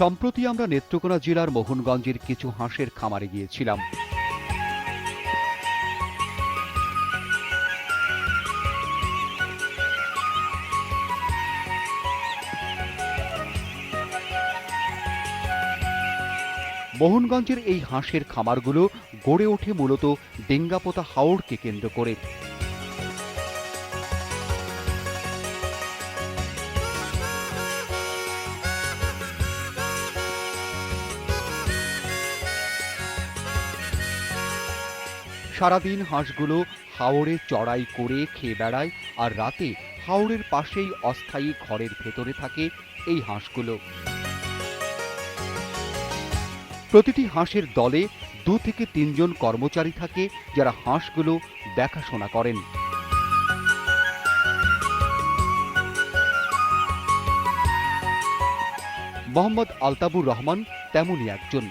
সম্প্রতি আমরা নেত্রকোনা জেলার মোহনগঞ্জের কিছু হাঁসের খামারে গিয়েছিলাম। মোহনগঞ্জের এই হাঁসের খামারগুলো গড়ে ওঠে মূলত ডেঙ্গাপোতা হাওড়কে কেন্দ্র করে। সারাদিন হাঁসগুলো হাওড়ে চড়াই করে খেয়ে বেড়ায় আর রাতে হাওড়ের পাশেই অস্থায়ী ঘরের ভেতরে থাকে এই হাঁসগুলো। প্রতিটি হাঁসের দলে দু থেকে তিনজন কর্মচারী থাকে যারা হাঁসগুলো দেখাশোনা করেন। মোহাম্মদ আলতাবুর রহমান তেমনই একজন।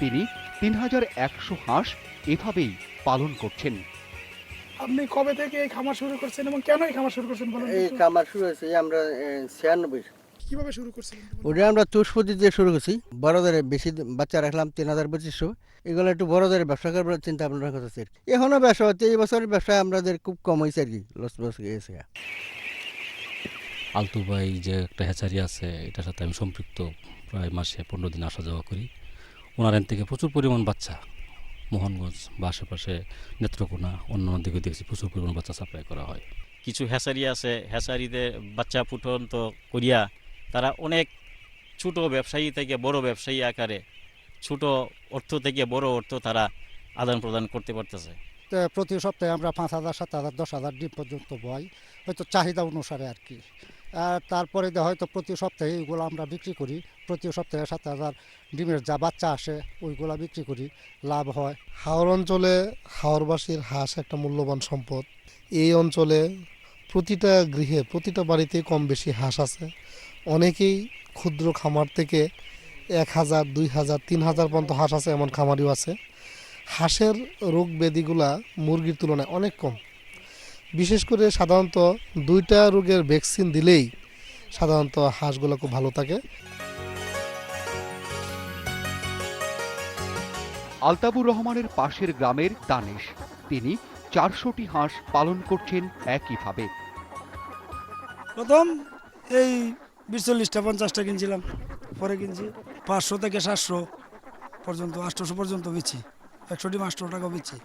তিনি তিন হাজার একশো হাঁস এভাবেই পালন করছেন। আপনি কবে থেকে এই খামার শুরু করছেন এবং কেন এই খামার শুরু করছেন বলুন এই খামার শুরু হয়েছে আমরা ছিয়ানব্বই কীভাবে শুরু করছেন ওটা আমরা চৌষপতি দিয়ে শুরু করছি। বড়দের বেশি বাচ্চা রাখলাম তিন হাজার পঁচিশশো। এগুলো একটু বড়দের ব্যবসা করার চিন্তা ভাবনা করতেছি আর কি। এখনও ব্যবসা হচ্ছে এই বছরের ব্যবসায় আমাদের খুব কম হয়েছে আর কি লস লস গিয়েছে আলতুবাই যে একটা হ্যাচারি আছে এটার সাথে আমি সম্পৃক্ত। প্রায় মাসে পনেরো দিন আসা যাওয়া করি। ওনার এন থেকে প্রচুর পরিমাণ বাচ্চা। মোহনগঞ্জ বা আশেপাশে নেত্রকোনা অন্যান্য দিকে দেখছি প্রচুর পরিমাণ বাচ্চা সাপ্লাই করা হয়। কিছু হ্যাচারি আছে হ্যাচারিতে বাচ্চা ফুটন্ত করিয়া তারা অনেক ছোট ব্যবসায়ী থেকে বড় ব্যবসায়ী আকারে ছোট অর্থ থেকে বড় অর্থ তারা আদান প্রদান করতে পারতেছে। তো প্রতি সপ্তাহে আমরা পাঁচ হাজার সাত হাজার দশ হাজার ডিম পর্যন্ত বই হয়তো চাহিদা অনুসারে আর কি। তারপরে দিয়ে হয়তো প্রতি সপ্তাহে এইগুলো আমরা বিক্রি করি। প্রতি সপ্তাহে সাত হাজার ডিমের যা বাচ্চা আসে, ওইগুলা বিক্রি করি। লাভ হয়। হাওড় অঞ্চলে হাওড়বাসীর হাঁস একটা মূল্যবান সম্পদ। এই অঞ্চলে প্রতিটা গৃহে, প্রতিটা বাড়িতে কম বেশি হাঁস আছে। অনেকেই ক্ষুদ্র খামার থেকে এক হাজার, দুই হাজার, তিন হাজার পর্যন্ত হাঁস আছে, এমন খামারিও আছে। হাঁসের রোগ ব্যাধিগুলা মুরগির তুলনায় অনেক কম। বিশেষ করে সাধারণত দুইটা রোগের ভ্যাকসিন দিলেই সাধারণত হাঁসগুলো খুব ভালো থাকে। আলতাবুর রহমানের পাশের গ্রামের দানেশ। তিনি চারশোটি হাঁস পালন করছেন একইভাবে। প্রথম এই বিশ চল্লিশটা পঞ্চাশটা কিনছিলাম। পরে কিনছি পাঁচশো থেকে সাতশো পর্যন্ত আটশোশো পর্যন্ত বেচি। একশো ডিম আটশো টাকা বেচি।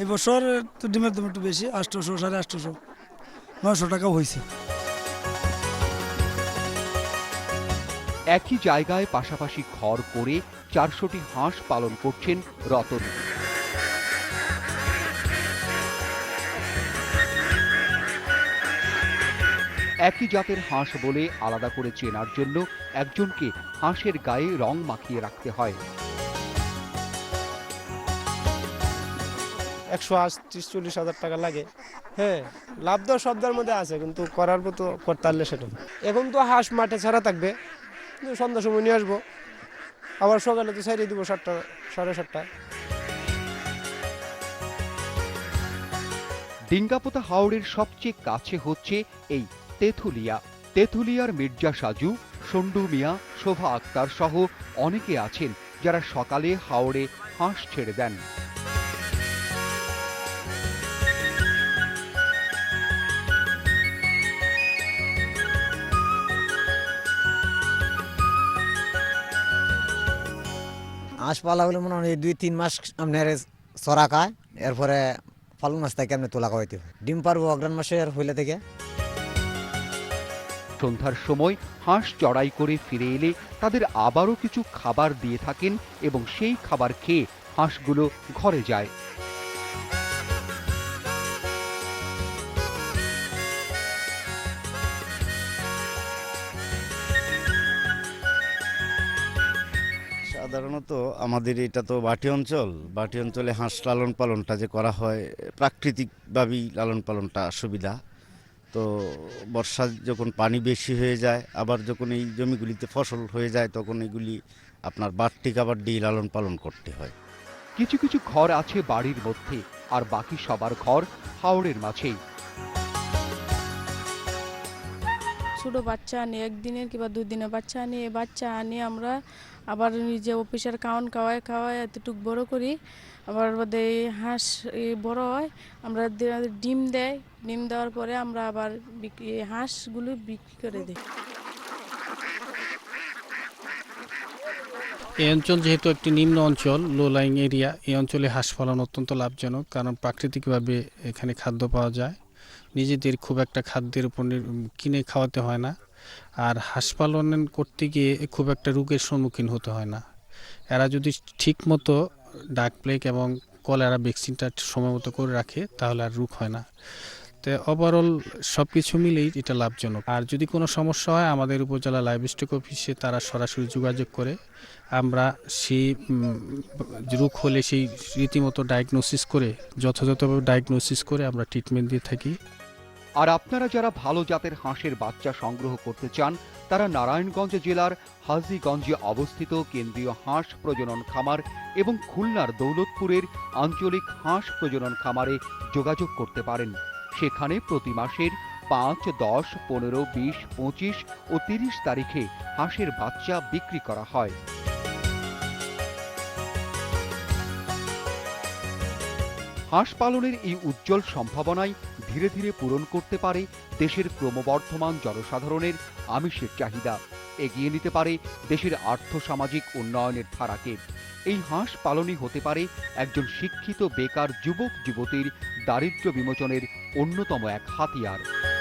এই বছর তো ডিমের দাম একটু বেশি আটশোশো সাড়ে আটশোশো টাকাও হয়েছে। একই জায়গায় পাশাপাশি ঘর করে চারশোটি হাঁস পালন করছেন রতন। একই জাতের হাঁস বলে আলাদা করে চেনার জন্য একজনকে হাঁসের গায়ে রং মাখিয়ে রাখতে হয়। একশো আশ ত্রিশ চল্লিশ হাজার টাকা লাগে। হ্যাঁ লাভ তো শব্দের মধ্যে আছে, কিন্তু করার মতো করতে পারলে সেটা এখন তো হাঁস মাঠে ছাড়া থাকবে সন্ধ্যার সময় নিয়ে আসব। আবার সকালে তো ছাড়িয়ে দিব সাতটা, সাড়ে সাতটা। ডিঙ্গাপোতা হাওড়ের সবচেয়ে কাছে হচ্ছে এই তেঁতুলিয়া। তেঁতুলিয়ার মির্জা সাজু, সন্ডু মিয়া, শোভা আক্তার সহ অনেকে আছেন যারা সকালে হাওড়ে হাঁস ছেড়ে দেন। হাঁস হলে মনে হয় দুই, তিন মাস আপনার চড়া খায়। এরপরে ফাল্গুন মাস থেকে আপনি তোলা খাওয়াইতে হয়। ডিম পারব অগ্রাণ আর হইলে থেকে। সন্ধ্যার সময় হাঁস চড়াই করে ফিরে এলে তাদের আবারও কিছু খাবার দিয়ে থাকেন এবং সেই খাবার খেয়ে হাঁসগুলো ঘরে যায়। সাধারণত আমাদের এটা তো বাটি অঞ্চল। বাটি অঞ্চলে হাঁস লালন পালনটা যে করা হয়, প্রাকৃতিকভাবেই লালন পালনটা সুবিধা। তো বর্ষা যখন পানি বেশি হয়ে যায়, আবার যখন এই জমিগুলিতে ফসল হয়ে যায়, তখন এগুলি আপনার বাড়তি খাবার দিয়ে লালন পালন করতে হয়। কিছু কিছু ঘর আছে বাড়ির মধ্যে, আর বাকি সবার ঘর হাওড়ের মাঝেই। ছোটো বাচ্চা আনি, একদিনের কিংবা দুই দিনের বাচ্চা আনি বাচ্চা আনি, আমরা আবার নিজে অফিসের কাউন খাওয়াই খাওয়াই এতটুকু বড় করি, আবার এই হাঁস বড় হয়, আমরা ডিম দেয়, ডিম দেওয়ার পরে আমরা আবার বিক্রি হাঁসগুলো বিক্রি করে দিই। এই অঞ্চল যেহেতু একটি নিম্ন অঞ্চল লো লাইং এরিয়া এই অঞ্চলে হাঁস পালন অত্যন্ত লাভজনক, কারণ প্রাকৃতিকভাবে এখানে খাদ্য পাওয়া যায়। নিজেদের খুব একটা খাদ্যের উপর কিনে খাওয়াতে হয় না। আর হাঁস পালন করতে গিয়ে খুব একটা রোগের সম্মুখীন হতে হয় না। এরা যদি ঠিক মতো ডাক প্লেগ এবং কলেরা ভ্যাকসিনটা সময় মতো করে রাখে, তাহলে আর রোগ হয় না। তো ওভারঅল সব কিছু মিলেই এটা লাভজনক। আর যদি কোনো সমস্যা হয়, আমাদের উপজেলা লাইভস্টক অফিসে তারা সরাসরি যোগাযোগ করে। আমরা সেই রোগ হলে সেই রীতিমতো ডায়াগনোসিস করে, যথাযথভাবে ডায়াগনোসিস করে আমরা ট্রিটমেন্ট দিয়ে থাকি। আর আপনারা যারা ভালো জাতের হাঁসের বাচ্চা সংগ্রহ করতে চান, তারা নারায়ণগঞ্জ জেলার হাজিগঞ্জে অবস্থিত কেন্দ্রীয় হাঁস প্রজনন খামার এবং খুলনার দৌলতপুরের আঞ্চলিক হাঁস প্রজনন খামারে যোগাযোগ করতে পারেন। সেখানে প্রতি মাসের পাঁচ, দশ, পনেরো, বিশ, পঁচিশ ও তিরিশ তারিখে হাঁসের বাচ্চা বিক্রি করা হয়। হাঁস পালনের এই উজ্জ্বল সম্ভাবনায় ধীরে ধীরে পূরণ করতে পারে দেশের ক্রমবর্ধমান জনসাধারণের আমিষের চাহিদা। এগিয়ে নিতে পারে দেশের আর্থসামাজিক উন্নয়নের ধারাকে। এই হাঁস পালনই হতে পারে একজন শিক্ষিত বেকার যুবক যুবতীর দারিদ্র্য বিমোচনের অন্যতম এক হাতিয়ার।